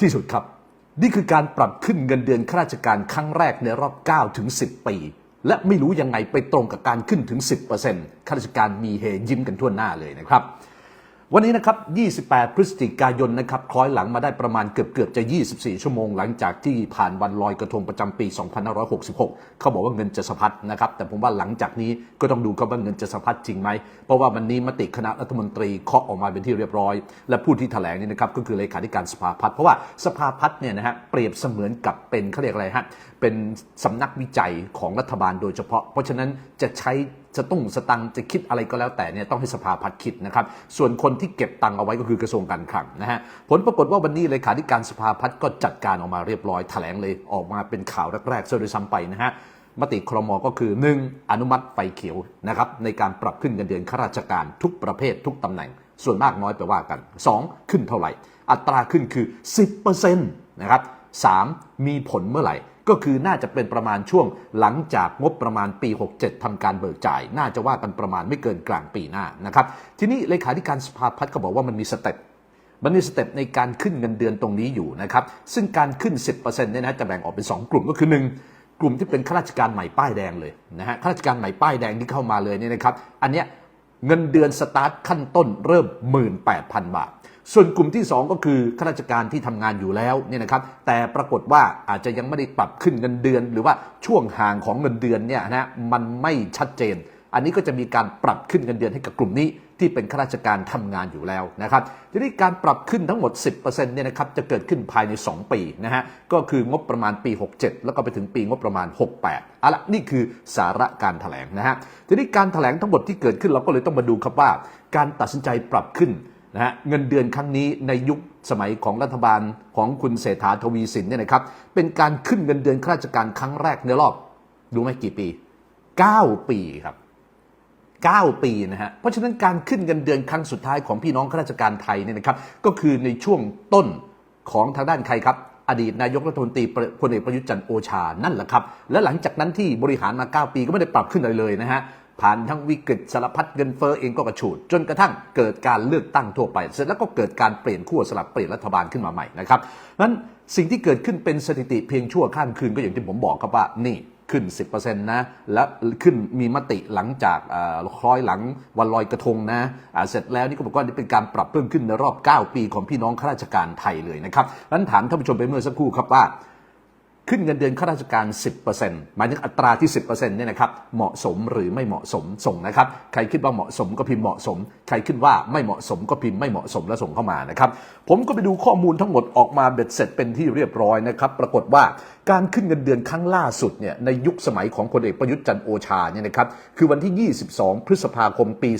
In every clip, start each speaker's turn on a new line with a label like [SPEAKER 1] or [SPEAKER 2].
[SPEAKER 1] ที่สุดครับ นี่คือการปรับขึ้นเงินเดือนข้าราชการครั้งแรกในรอบ 9 ถึง 10 ปี และไม่รู้ยังไงไปตรงกับการขึ้นถึง 10%ข้าราชการมีเฮยิ้มกันทั่วหน้าเลยนะครับ วันนี้นะครับ 28 พฤศจิกายนนะครับ คล้อยหลังมาได้ประมาณเกือบเกือบจะ 24 ชั่วโมงหลังจากที่ผ่านวันลอยกระทงประจำปี 2566 เขาบอกว่าเงินจะสะพัดนะครับ แต่ผมว่าหลังจากนี้ก็ต้องดูครับว่าเงินจะสะพัดจริงไหม เพราะว่าวันนี้มติคณะรัฐมนตรีเคาะออกมาเป็นที่เรียบร้อย และผู้ที่แถลงนี่นะครับก็คือเลขาธิการสภาพัฒน์ เพราะว่าสภาพัฒน์เนี่ยนะฮะเปรียบเสมือนกับเป็นเขาเรียกอะไรฮะ เป็นสำนักวิจัยของรัฐบาลโดยเฉพาะ เพราะฉะนั้นจะใช้ จะตุ้งสตังจะคิดอะไรก็แล้วแต่เนี่ยต้องให้สภาพัฒน์คิดนะครับ ส่วนคนที่เก็บตังค์เอาไว้ก็คือกระทรวงการคลังนะฮะผลปรากฏว่าวันนี้เลขาธิการสภาพัฒน์ก็จัดการออกมาเรียบร้อยแถลงเลยออกมาเป็นข่าวแรกๆเสียด้วยซ้ำไปนะฮะมติครมก็คือ 1. อนุมัติไฟเขียวนะครับในการปรับขึ้นเงินเดือนข้าราชการทุกประเภททุกตำแหน่ง ส่วนมากน้อยไปว่ากัน 2. ขึ้นเท่าไหร่ อัตราขึ้นคือ 10%นะครับ 3. มีผลเมื่อไหร่ ก็คือน่าจะเป็นประมาณช่วงหลังจากงบประมาณปี 67ทำการเบิกจ่าย น่าจะว่ากันประมาณไม่เกินกลางปีหน้านะครับ ทีนี้เลขาธิการสภาพัฒน์ก็บอกว่ามันมีสเต็ปมันมีสเต็ปในการขึ้นเงินเดือนตรงนี้อยู่นะครับ ซึ่งการขึ้น 10%เนี่ยนะจะแบ่งออกเป็น 2 กลุ่มก็คือ 1 กลุ่มที่เป็นข้าราชการใหม่ป้ายแดงเลยนะฮะข้าราชการใหม่ป้ายแดงที่เข้ามาเลยเนี่ยนะครับ อันเนี้ยเงินเดือนสตาร์ทขั้นต้นเริ่ม 18,000 บาท ส่วนกลุ่มที่ 2 ก็คือข้าราชการที่ทำงานอยู่แล้วเนี่ยนะครับ แต่ปรากฏว่าอาจจะยังไม่ได้ปรับขึ้นเงินเดือน หรือว่าช่วงห่างของเงินเดือนเนี่ยนะมันไม่ชัดเจน อันนี้ก็จะมีการปรับขึ้นเงินเดือนให้กับกลุ่มนี้ที่เป็นข้าราชการทำงานอยู่แล้วนะครับ ทีนี้การปรับขึ้นทั้งหมด 10%เนี่ยนะครับจะเกิดขึ้นภายใน 2 ปีนะฮะ ก็คืองบประมาณปี 67 แล้วก็ไปถึงปีงบประมาณ 68เอาละนี่คือสาระการถแถลงนะฮะ ทีนี้การถแถลงทั้งหมดที่เกิดขึ้นเราก็เลยต้องมาดูครับว่า การตัดสินใจปรับขึ้น นะฮะเงินเดือนครั้งนี้ในยุคสมัยของรัฐบาลของคุณเศรษฐาทวีสินเนี่ยนะครับเป็นการขึ้นเงินเดือนข้าราชการครั้งแรกในรอบรู้ไหมกี่ปี 9 ปีครับ 9 ปีนะฮะเพราะฉะนั้นการขึ้นเงินเดือนครั้งสุดท้ายของพี่น้องข้าราชการไทยเนี่ยนะครับก็คือในช่วงต้นของทางด้านใครครับอดีตนายกรัฐมนตรีพลเอกประยุทธ์จันทร์โอชา นั่นแหละครับ และหลังจากนั้นที่บริหารมา 9 ปีก็ไม่ได้ปรับขึ้นอะไรเลยนะฮะ ผ่านทั้งวิกฤตสารพัดเงินเฟ้อเองก็กระฉูด จนกระทั่งเกิดการเลือกตั้งทั่วไป เสร็จแล้วก็เกิดการเปลี่ยนขั้วสลับเปลี่ยนรัฐบาลขึ้นมาใหม่นะครับนั้นสิ่งที่เกิดขึ้นเป็นสถิติเพียงชั่วข้ามคืนก็อย่างที่ผมบอกครับว่านี่ขึ้น 10%นะ และขึ้นมีมติหลังจากอ่อคล้อยหลังวันลอยกระทงนะอ่าเสร็จแล้วนี่ก็บอกว่านี่เป็นการปรับเพิ่มขึ้นในรอบ 9 ปีของพี่น้องข้าราชการไทยเลยนะครับนั้นถามท่านผู้ชมไปเมื่อสักครู่ครับว่า ขึ้นเงินเดือนข้าราชการ 10%หมายถึงอัตราที่ 10%เนี่ยนะครับ เหมาะสมหรือไม่เหมาะสมส่งนะครับ ใครคิดว่าเหมาะสมก็พิมพ์เหมาะสม ใครคิดว่าไม่เหมาะสมก็พิมพ์ไม่เหมาะสมแล้วส่งเข้ามานะครับ ผมก็ไปดูข้อมูลทั้งหมดออกมาเบ็ดเสร็จเป็นที่เรียบร้อยนะครับ ปรากฏว่าการขึ้นเงินเดือนครั้งล่าสุดเนี่ยในยุคสมัยของพลเอกประยุทธ์จันโอชาเนี่ยนะครับ คือวันที่ 22 พฤษภาคม ปี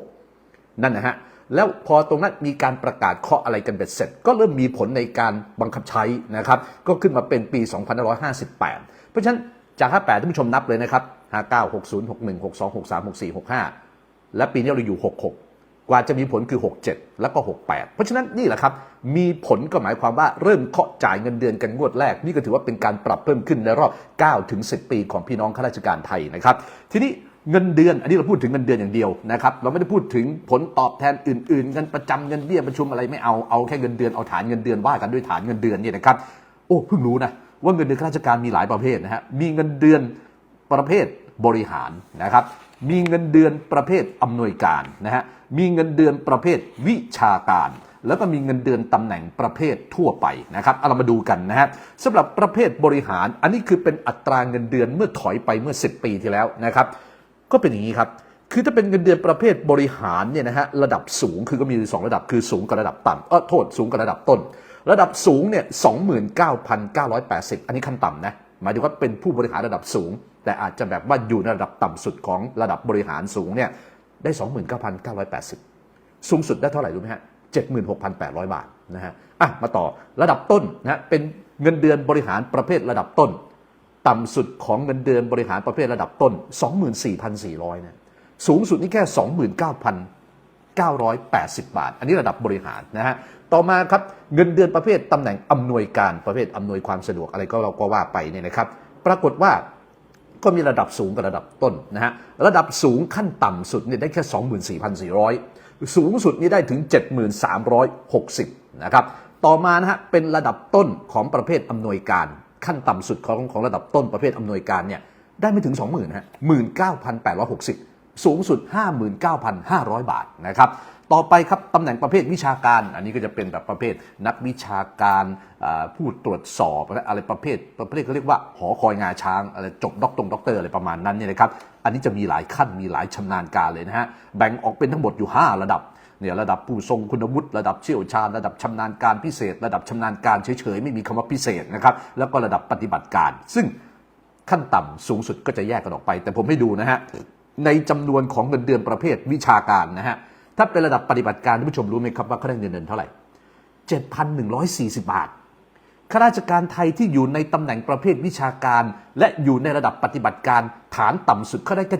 [SPEAKER 1] 2556 นั่นนะฮะ แล้วพอตรงนั้นมีการประกาศเคาะอะไรกันเบ็ดเสร็จ ก็เริ่มมีผลในการบังคับใช้นะครับ ก็ขึ้นมาเป็นปี 2558 เพราะฉะนั้นจาก 58ท่านผู้ชมนับเลยนะครับ 59 60 61 62 63 64 65 และปีนี้เราอยู่ 66 กว่าจะมีผลคือ 67 แล้วก็ 68 เพราะฉะนั้นนี่แหละครับ มีผลก็หมายความว่าเริ่มเคาะจ่ายเงินเดือนกันงวดแรก นี่ก็ถือว่าเป็นการปรับเพิ่มขึ้นในรอบ 9 ถึง 10 ปีของพี่น้องข้าราชการไทยนะครับ ทีนี้ เงินเดือน อันนี้เราพูดถึงเงินเดือนอย่างเดียวนะครับเราไม่ได้พูดถึงผลตอบแทนอื่นๆเงินประจำเงินเบี้ยประชุมอะไรไม่เอาเอาแค่เงินเดือนเอาฐานเงินเดือนว่ากันด้วยฐานเงินเดือนเนี่ยนะครับโอ้เพิ่งรู้นะว่าเงินเดือนข้าราชการมีหลายประเภทนะฮะมีเงินเดือนประเภทบริหารนะครับมีเงินเดือนประเภทอำนวยการนะฮะมีเงินเดือนประเภทวิชาการ แล้วก็มีเงินเดือนตำแหน่งประเภททั่วไปนะครับเอาเรามาดูกันนะฮะสำหรับประเภทบริหารอันนี้คือเป็นอัตราเงินเดือนเมื่อถอยไปเมื่อ 10 ปีที่แล้วนะครับ ก็เป็นอย่างนี้ครับ คือถ้าเป็นเงินเดือนประเภทบริหารเนี่ยนะฮะระดับสูงคือก็มีสองระดับคือสูงกับระดับต่ำเออโทษสูงกับระดับต้น ระดับสูงเนี่ย29,980อันนี้ขั้นต่ำนะหมายถึงว่าเป็นผู้บริหารระดับสูง แต่อาจจะแบบว่าอยู่ในระดับต่ำสุดของระดับบริหารสูงเนี่ยได้ 29,980 สูงสุดได้เท่าไหร่รู้ไหมฮะ 76,800 บาทนะฮะอะมาต่อระดับต้นนะเป็นเงินเดือนบริหารประเภทระดับต้น ต่ำสุดของเงินเดือนบริหารประเภทระดับต้น 24,400เนะสูงสุดนี่แค่ 29,980 บาท อันนี้ระดับบริหารนะฮะต่อมาครับเงินเดือนประเภทตำแหน่งอำนวยการประเภทอำนวยความสะดวกอะไรก็เราก็ว่าไปเนี่ยนะครับ ปรากฏว่าก็มีระดับสูงกับระดับต้นนะฮะระดับสูงขั้นต่ำสุดเนี่ยได้แค่ 24,400 สูงสุดนี่ได้ถึง 7,360นะครับต่อมานะฮะเป็นระดับต้นของประเภทอำนวยการ ขั้นต่ำสุดของของระดับต้นประเภทอำนวยการเนี่ยได้ไม่ถึง 20,000ฮะ19,860 สูงสุด 59,500 บาทนะครับต่อไปครับตำแหน่งประเภทวิชาการ อันนี้ก็จะเป็นแบบประเภทนักวิชาการผู้ตรวจสอบอะไรประเภทประเภทเขาเรียกว่าหอคอยงาช้างอะไรจบด็อกตรงด็อกเตอร์อะไรประมาณนั้นเนี่ยนะครับอันนี้จะมีหลายขั้นมีหลายชำนาญการเลยนะฮะแบ่งออกเป็นทั้งหมดอยู่ 5 ระดับ เนี่ยระดับผู้ทรงคุณวุฒิระดับเชี่ยวชาญระดับชำนาญการพิเศษ ระดับชำนาญการเฉยๆไม่มีคำว่าพิเศษนะครับแล้วก็ระดับปฏิบัติการ ซึ่งขั้นต่ำสูงสุดก็จะแยกกันออกไป แต่ผมให้ดูนะฮะในจำนวนของเงินเดือนประเภทวิชาการนะฮะถ้าเป็นระดับปฏิบัติการท่านผู้ชมรู้ไหมครับว่าเขาได้เงินเดือนเท่าไหร่ 7,140 บาทข้าราชการไทยที่อยู่ในตำแหน่งประเภทวิชาการ และอยู่ในระดับปฏิบัติการฐานต่ำสุดเขาได้แค่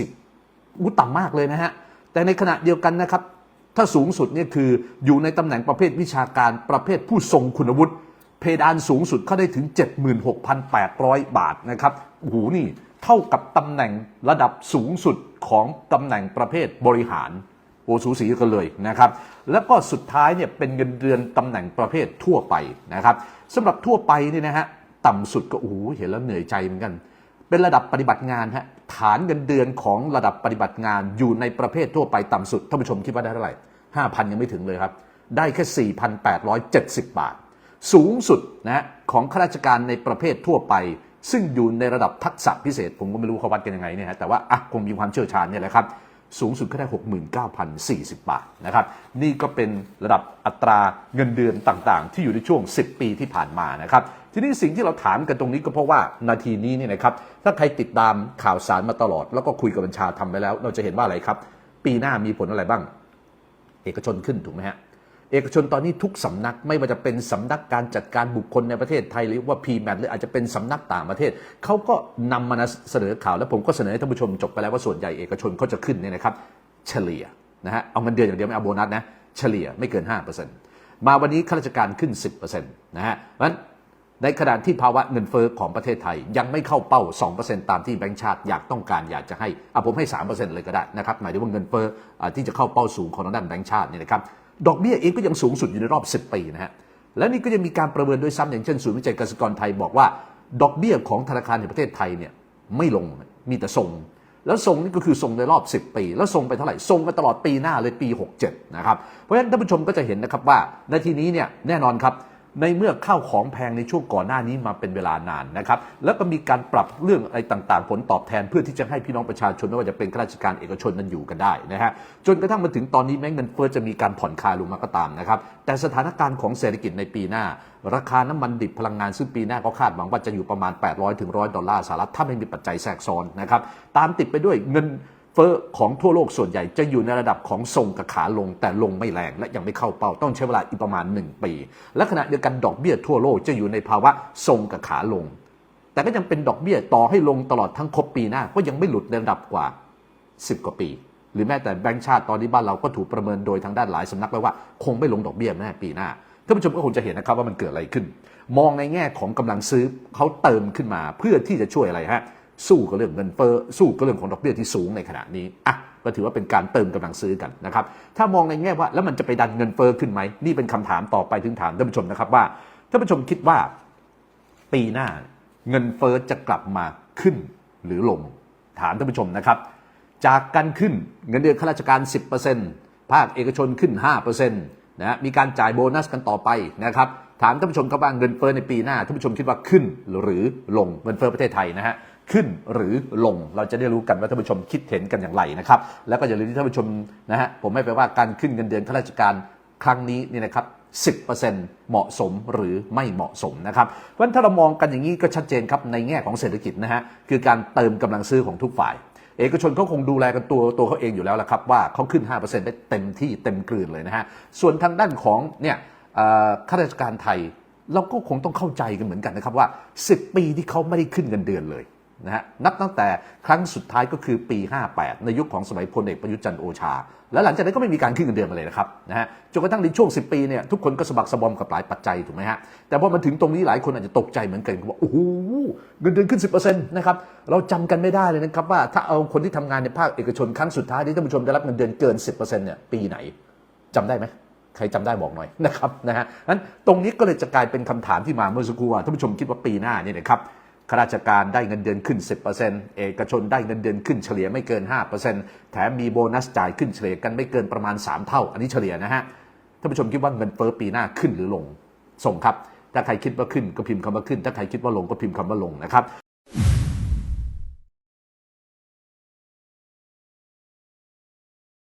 [SPEAKER 1] 7,140อู้ต่ำมากเลยนะฮะ แต่ในขณะเดียวกันนะครับ ถ้าสูงสุดเนี่ยคืออยู่ในตำแหน่งประเภทวิชาการประเภทผู้ทรงคุณวุฒิเพดานสูงสุดเขาได้ถึง 76,800 บาทนะครับโอ้โหนี่เท่ากับตำแหน่งระดับสูงสุดของตำแหน่งประเภทบริหารโอสูสีกันเลยนะครับ แล้วก็สุดท้ายเนี่ยเป็นเงินเดือนตำแหน่งประเภททั่วไปนะครับสำหรับทั่วไปนี่นะฮะต่ำสุดก็โอ้โหเห็นแล้วเหนื่อยใจเหมือนกัน เป็นระดับปฏิบัติงานฮะฐานเงินเดือนของระดับปฏิบัติงานอยู่ในประเภททั่วไปต่ำสุดท่านผู้ชมคิดว่าได้เท่าไหร่ห้าพันยังไม่ถึงเลยครับ ได้แค่ 4,870 บาท สูงสุดนะฮะของข้าราชการในประเภททั่วไป ซึ่งอยู่ในระดับทักษะพิเศษ ผมก็ไม่รู้เขาวัดกันยังไงเนี่ยฮะแต่ว่าอะคงมีความเชี่ยวชาญเนี่ยแหละครับสูงสุดก็ได้ 69,040 บาทนะครับนี่ก็เป็นระดับอัตราเงินเดือนต่างๆ ที่อยู่ในช่วง 10 ปีที่ผ่านมานะครับ ทีนี้สิ่งที่เราถามกันตรงนี้ก็เพราะว่านาทีนี้เนี่ยนะครับถ้าใครติดตามข่าวสารมาตลอด แล้วก็คุยกับบัญชาทำไปแล้ว เราจะเห็นว่าอะไรครับ ปีหน้ามีผลอะไรบ้าง เอกชนขึ้นถูกไหมฮะเอกชนตอนนี้ทุกสำนักไม่ว่าจะเป็นสำนักการจัดการบุคคลในประเทศไทยหรือว่า PMAT หรืออาจจะเป็นสำนักต่างประเทศเขาก็นำมาเสนอข่าวแล้วผมก็เสนอให้ท่านผู้ชมจบไปแล้วว่าส่วนใหญ่เอกชนเขาจะขึ้นเนี่ยนะครับ เฉลี่ยนะฮะเอาเงินเดือนอย่างเดียวไม่เอาโบนัสนะเฉลี่ยไม่เกิน 5%มาวันนี้ข้าราชการขึ้น 10%นะฮะเพราะฉะนั้น ในขณะที่ภาวะเงินเฟ้อของประเทศไทย ยังไม่เข้าเป้า 2%ตามที่แบงก์ชาติอยากต้องการอยากจะให้อะผมให้ 3%เลยก็ได้นะครับหมายถึงว่าเงินเฟ้อที่จะเข้าเป้าสูงของด้านแบงก์ชาตินี่นะครับดอกเบี้ยเองก็ยังสูงสุดอยู่ในรอบ 10 ปีนะฮะและนี่ก็ยังมีการประเมินด้วยซ้ำอย่างเช่นศูนย์วิจัยเกษตรกรไทยบอกว่า ดอกเบี้ยของธนาคารแห่งประเทศไทยเนี่ยไม่ลงมีแต่ทรง แล้วทรงนี่ก็คือทรงในรอบ 10 ปี แล้วทรงไปเท่าไหร่ทรงไปตลอดปีหน้าเลยปี 67นะครับเพราะฉะนั้นท่านผู้ชมก็จะเห็นนะครับว่าในทีนี้เนี่ยแน่นอนครับ ในเมื่อข้าวของแพงในช่วงก่อนหน้านี้มาเป็นเวลานานนะครับ แล้วก็มีการปรับเรื่องอะไรต่างๆ ผลตอบแทนเพื่อที่จะให้พี่น้องประชาชนไม่ว่าจะเป็นข้าราชการเอกชนนั้นอยู่กันได้นะฮะจนกระทั่งมาถึงตอนนี้แม้เงินเฟ้อจะมีการผ่อนคลายลงมาก็ตามนะครับ แต่สถานการณ์ของเศรษฐกิจในปีหน้า ราคาน้ำมันดิบพลังงานซึ่งปีหน้าก็คาดหวังว่าจะอยู่ประมาณ 800ถึง100 ดอลลาร์สหรัฐถ้าไม่มีปัจจัยแทรกซ้อนนะครับตามติดไปด้วยเงิน เฟ้อของทั่วโลกส่วนใหญ่จะอยู่ในระดับของทรงกับขาลงแต่ลงไม่แรงและยังไม่เข้าเป้าต้องใช้เวลาอีกประมาณ 1 ปี และขณะเดียวกันดอกเบี้ยทั่วโลกจะอยู่ในภาวะทรงกับขาลง แต่ก็ยังเป็นดอกเบี้ยต่อให้ลงตลอดทั้งครบปีหน้าก็ยังไม่หลุดในระดับกว่า 10 กว่าปี หรือแม้แต่แบงก์ชาติตอนนี้บ้านเราก็ถูกประเมินโดยทางด้านหลายสำนักไว้ว่า คงไม่ลงดอกเบี้ยแน่ปีหน้าท่านผู้ชมก็คงจะเห็นนะครับว่ามันเกิดอะไรขึ้น มองในแง่ของกำลังซื้อเขาเติมขึ้นมาเพื่อที่จะช่วยอะไรฮะ สู้กับเรื่องเงินเฟ้อสู้กับเรื่องของดอกเบี้ยที่สูงในขณะนี้อะก็ถือว่าเป็นการเติมกำลังซื้อกันนะครับถ้ามองในแง่ว่าแล้วมันจะไปดันเงินเฟ้อขึ้นไหมนี่เป็นคำถามต่อไปถึงถามท่านผู้ชมนะครับว่าท่านผู้ชมคิดว่า ปีหน้าเงินเฟ้อจะกลับมาขึ้นหรือลงถามท่านผู้ชมนะครับ จากการขึ้นเงินเดือนข้าราชการ 10%ภาคเอกชนขึ้น 5%นะมีการจ่ายโบนัสกันต่อไปนะครับถามท่านผู้ชมครับว่าเงินเฟ้อในปีหน้าท่านผู้ชมคิดว่าขึ้นหรือลงเงินเฟ้อประเทศไทยนะฮะ ขึ้นหรือลง เราจะได้รู้กันว่าท่านผู้ชมคิดเห็นกันอย่างไรนะครับ แล้วก็อย่าลืมที่ท่านผู้ชมนะฮะผมไม่ไปว่าการขึ้นเงินเดือนข้าราชการครั้งนี้นี่นะครับ10%เหมาะสมหรือไม่เหมาะสมนะครับ เพราะฉะนั้นถ้าเรามองกันอย่างนี้ก็ชัดเจนครับในแง่ของเศรษฐกิจนะฮะคือการเติมกำลังซื้อของทุกฝ่าย เอกชนเขาคงดูแลกันตัวตัวเขาเองอยู่แล้วละครับว่าเขาขึ้น 5%ได้เต็มที่เต็มกลืนเลยนะฮะส่วนทางด้านของเนี่ยข้าราชการไทยเราก็คงต้องเข้าใจกันเหมือนกันนะครับว่า 10 ปีที่เขาไม่ได้ขึ้นเงินเดือนเลย นะฮะนับตั้งแต่ครั้งสุดท้ายก็คือปี 58 ในยุคของสมัยพลเอกประยุทธ์จันทร์โอชา แล้วหลังจากนั้นก็ไม่มีการขึ้นเงินเดือนมาเลยนะครับนะฮะจนกระทั่งในช่วง 10 ปีเนี่ยทุกคนก็สะบักสะบอมกับหลายปัจจัยถูกไหมฮะแต่พอมาถึงตรงนี้หลายคนอาจจะตกใจเหมือนกันว่าโอ้โหเงินเดือนขึ้น 10%นะครับเราจำกันไม่ได้เลยนะครับว่าถ้าเอาคนที่ทำงานในภาคเอกชนครั้งสุดท้ายที่ท่านผู้ชมได้รับเงินเดือนเกิน 10%เนี่ยปีไหนจำได้ไหมใครจำได้บอกหน่อยนะครับนะฮะนั้นตรงนี้ก็เลยจะกลายเป็นคำถามที่มาเมื่อสักครู่ว่าท่านผู้ชมคิดว่าปีหน้าเนี่ยนะครับ ข้าราชการได้เงินเดือนขึ้น 10%เอกชนได้เงินเดือนขึ้นเฉลี่ยไม่เกิน 5%แถมมีโบนัสจ่ายขึ้นเฉลี่ยกันไม่เกินประมาณ 3 เท่า อันนี้เฉลี่ยนะฮะ ท่านผู้ชมคิดว่าเงินเฟ้อปีหน้าขึ้นหรือลง ส่งครับ ถ้าใครคิดว่าขึ้นก็พิมพ์คำว่าขึ้น ถ้าใครคิดว่าลงก็พิมพ์คำว่าลงนะครับ